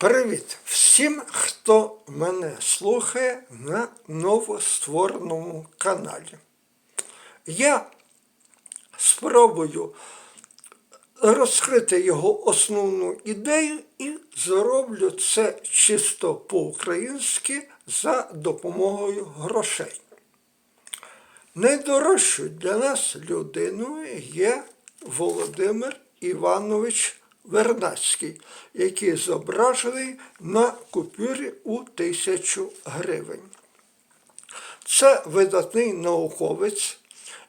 Привіт всім, хто мене слухає на новоствореному каналі. Я спробую розкрити його основну ідею і зроблю це чисто по-українськи за допомогою грошей. Найдорожчою для нас людиною є Володимир Іванович Вернацький, який зображений на купюрі у тисячу гривень. Це видатний науковець.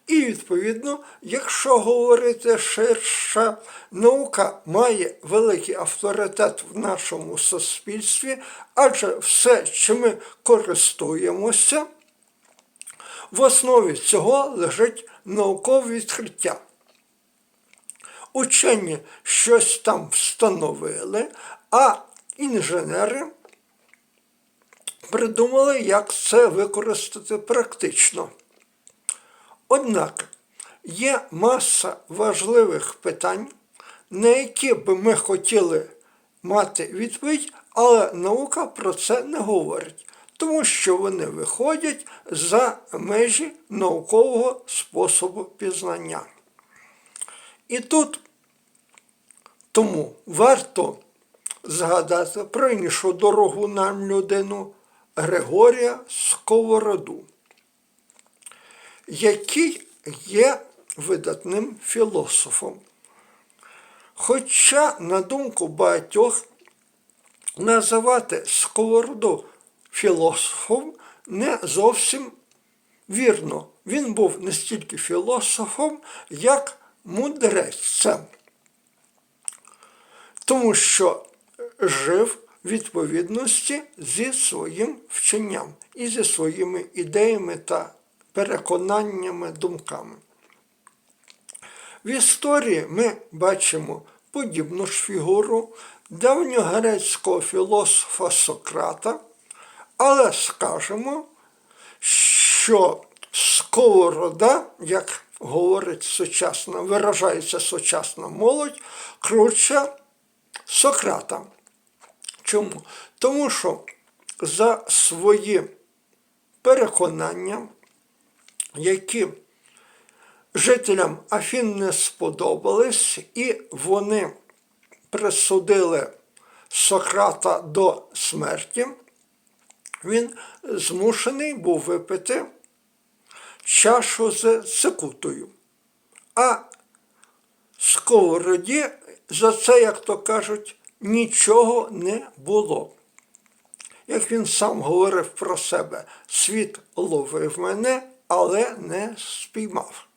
І, відповідно, якщо говорити ширше, наука має великий авторитет в нашому суспільстві, адже все, чим ми користуємося, в основі цього лежить наукове відкриття. Учені щось там встановили, а інженери придумали, як це використати практично. Однак є маса важливих питань, на які би ми хотіли мати відповідь, але наука про це не говорить, тому що вони виходять за межі наукового способу пізнання. І тут тому варто згадати про іншу дорогу нам людину Григорія Сковороду, який є видатним філософом. Хоча, на думку багатьох, називати Сковороду філософом не зовсім вірно. Він був не стільки філософом, як мудрецем, тому що жив відповідності зі своїм вченням і зі своїми ідеями та переконаннями, думками. В історії ми бачимо подібну ж фігуру давньогрецького філософа Сократа, але скажемо, що сковорода, як говорить сучасна, виражається сучасна молодь, круче Сократа. Чому? Тому що за свої переконання, які жителям Афін не сподобались, і вони присудили Сократа до смерті, він змушений був випити чашу з цикутою. А сковороді за це, як то кажуть, нічого не було. Як він сам говорив про себе, світ ловив мене, але не спіймав.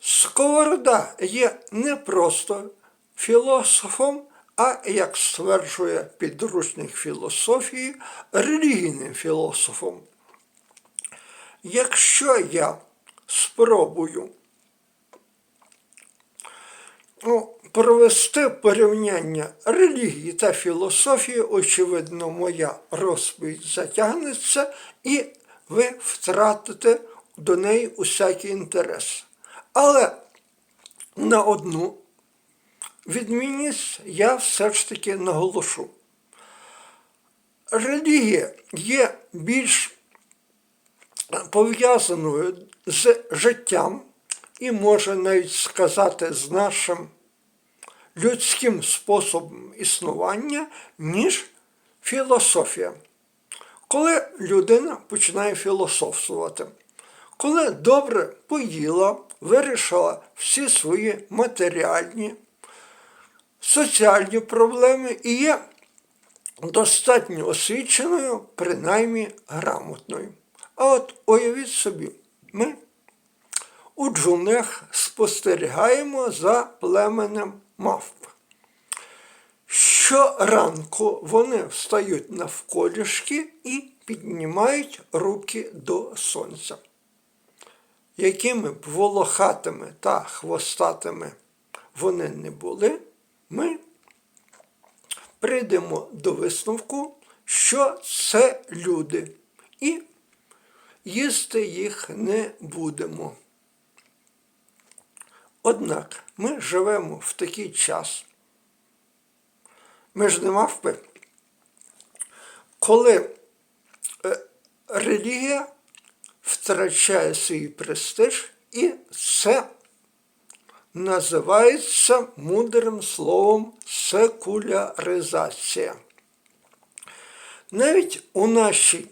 Сковорода є не просто філософом, а, як стверджує підручник філософії, релігійним філософом. Якщо я спробую ну, провести порівняння релігії та філософії, очевидно, моя розповідь затягнеться, і ви втратите до неї усякий інтерес. Але на одну відмінність я все ж таки наголошу. Релігія є більш пов'язаною з життям і може навіть сказати з нашим людським способом існування, ніж філософія. Коли людина починає філософствувати, коли добре поїла, вирішила всі свої матеріальні, соціальні проблеми і є достатньо освіченою, принаймні грамотною. А от уявіть собі, ми у джунглях спостерігаємо за племенем мавп. Щоранку вони встають навколішки і піднімають руки до сонця. Якими б волохатими та хвостатими вони не були, ми прийдемо до висновку, що це люди, і їсти їх не будемо. Однак ми живемо в такий час, Ми ж не мавпи. Коли е, релігія втрачає свій престиж, і це називається мудрим словом секуляризація. Навіть у нашій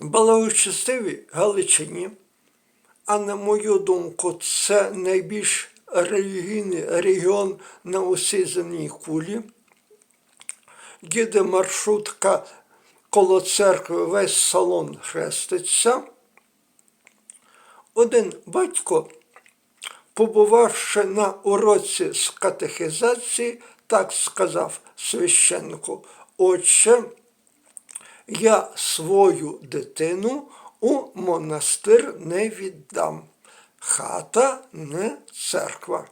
благочестивій Галичині, а на мою думку, це найбільш релігійний регіон на усій земній кулі, їде маршрутка коло церкви, весь салон хреститься. Один батько, побувавши на уроці з катехізації, так сказав священнику, отче, я свою дитину у монастир не віддам. Хата не церква.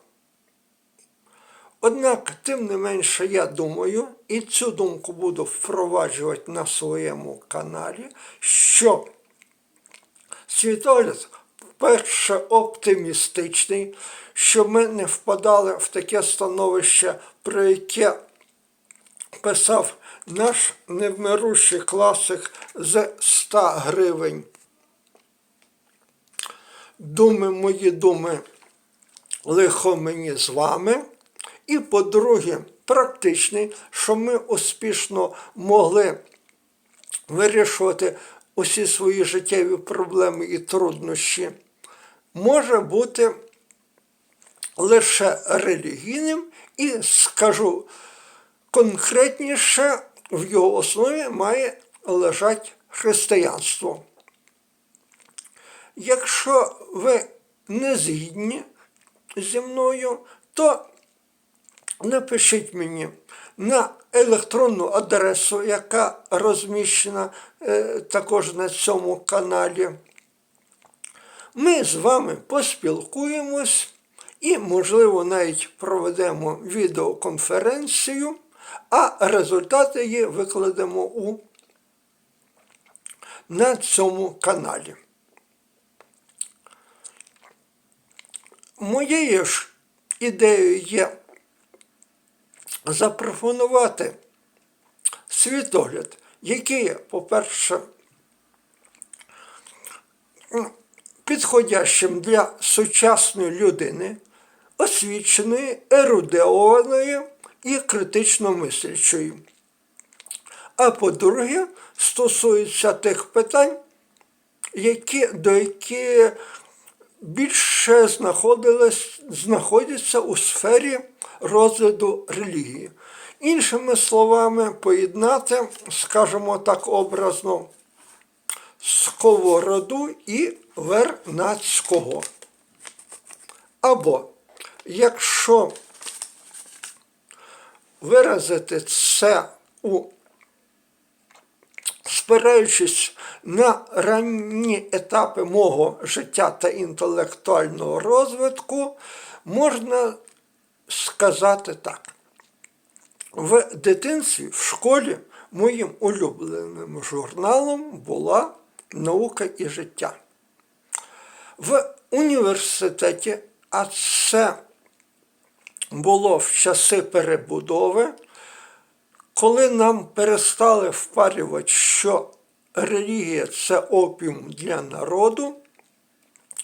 Однак, тим не менше, я думаю, і цю думку буду впроваджувати на своєму каналі, що світогляд, перше, оптимістичний, щоб ми не впадали в таке становище, про яке писав наш невмирущий класик з 100 гривень. Думи мої думи, лихо мені з вами. І, по-друге, практичний, що ми успішно могли вирішувати усі свої життєві проблеми і труднощі, може бути лише релігійним і скажу конкретніше, в його основі має лежати християнство. Якщо ви не згідні зі мною, то напишіть мені на електронну адресу, яка розміщена е, також на цьому каналі. Ми з вами поспілкуємось і, можливо, навіть проведемо відеоконференцію, а результати її викладемо у, на цьому каналі. Моєю ж ідеєю є запропонувати світогляд, який по-перше, підходящим для сучасної людини, освіченої, ерудеованої і критично мислячої. А по-друге, стосується тих питань, які, до яких більше знаходяться у сфері розгляду релігії. Іншими словами, поєднати, скажімо так, образно, сковороду і вернацького. Або, якщо виразити це у спираючись на ранні етапи мого життя та інтелектуального розвитку, можна сказати так. В дитинстві в школі моїм улюбленим журналом була наука і життя. В університеті, а це було в часи перебудови, коли нам перестали впарювати, що релігія це опіум для народу,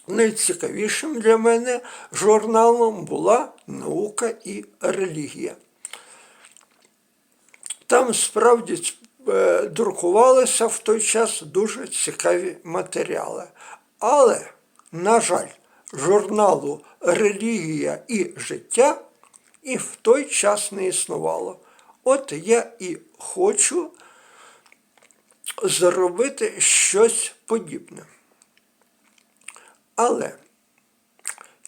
найцікавішим для мене журналом була наука і релігія. Там справді е, друкувалися в той час дуже цікаві матеріали. Але, на жаль, журналу Релігія і життя і в той час не існувало. От я і хочу зробити щось подібне. Але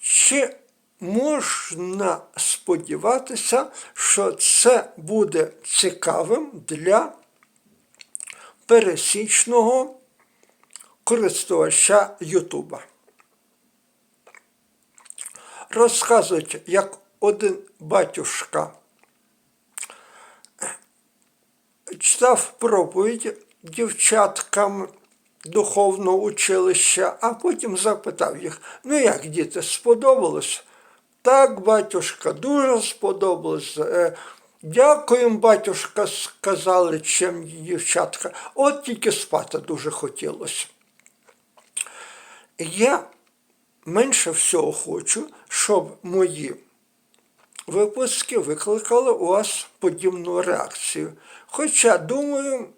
чи можна сподіватися, що це буде цікавим для пересічного користувача Ютуба? Розказують, як один батюшка читав проповідь дівчаткам духовного училища, а потім запитав їх: ну як діти, сподобалось? Так, батюшка, дуже сподобалось. Е, Дякуємо, батюшка, сказали чемні дівчатка. От тільки спати дуже хотілося. Я менше всього хочу, щоб мої випуски викликали у вас подібну реакцію. Хоча, думаю,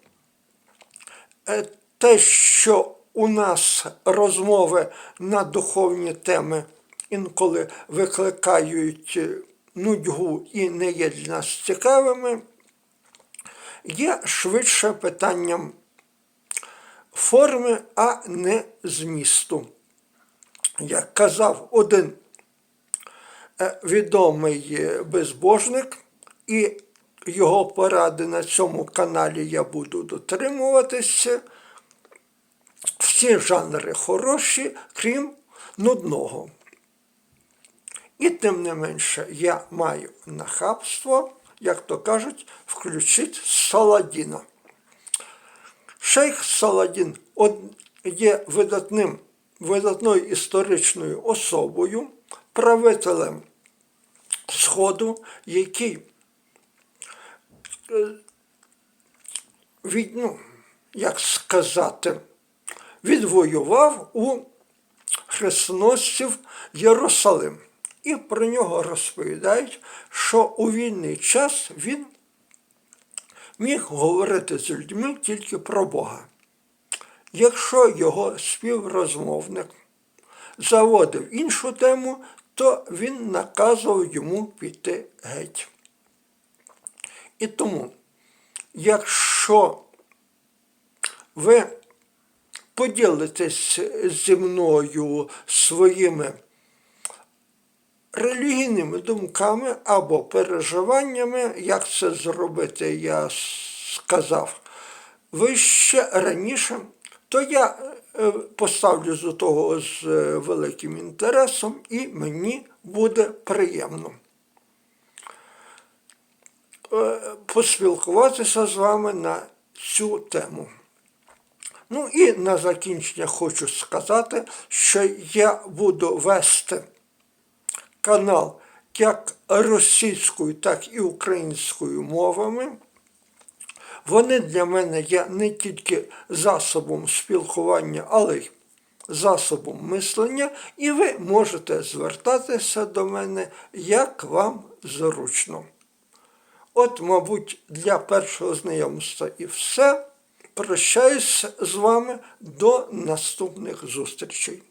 е, те, що у нас розмови на духовні теми інколи викликають е, нудьгу і не є для нас цікавими, є швидше питанням форми, а не змісту. Як казав один відомий е, безбожник, і його поради на цьому каналі я буду дотримуватися. Всі жанри хороші, крім нудного. І тим не менше я маю нахабство, як то кажуть, включити Саладіна. Шейх Саладін є видатним, видатною історичною особою, правителем Сходу, який е, від, ну, як сказати, відвоював у хрестоносців Єрусалим. І про нього розповідають, що у вільний час він міг говорити з людьми тільки про Бога. Якщо його співрозмовник заводив іншу тему, то він наказував йому піти геть. І тому, якщо ви поділитесь зі мною своїми релігійними думками або переживаннями, як це зробити, я сказав вище раніше, то я е, поставлю з того з е, великим інтересом і мені буде приємно е, поспілкуватися з вами на цю тему. Ну і на закінчення хочу сказати, що я буду вести канал як російською, так і українською мовами. Вони для мене є не тільки засобом спілкування, але й засобом мислення, і ви можете звертатися до мене, як вам зручно. От, мабуть, для першого знайомства і все. Прощаюся з вами до наступних зустрічей.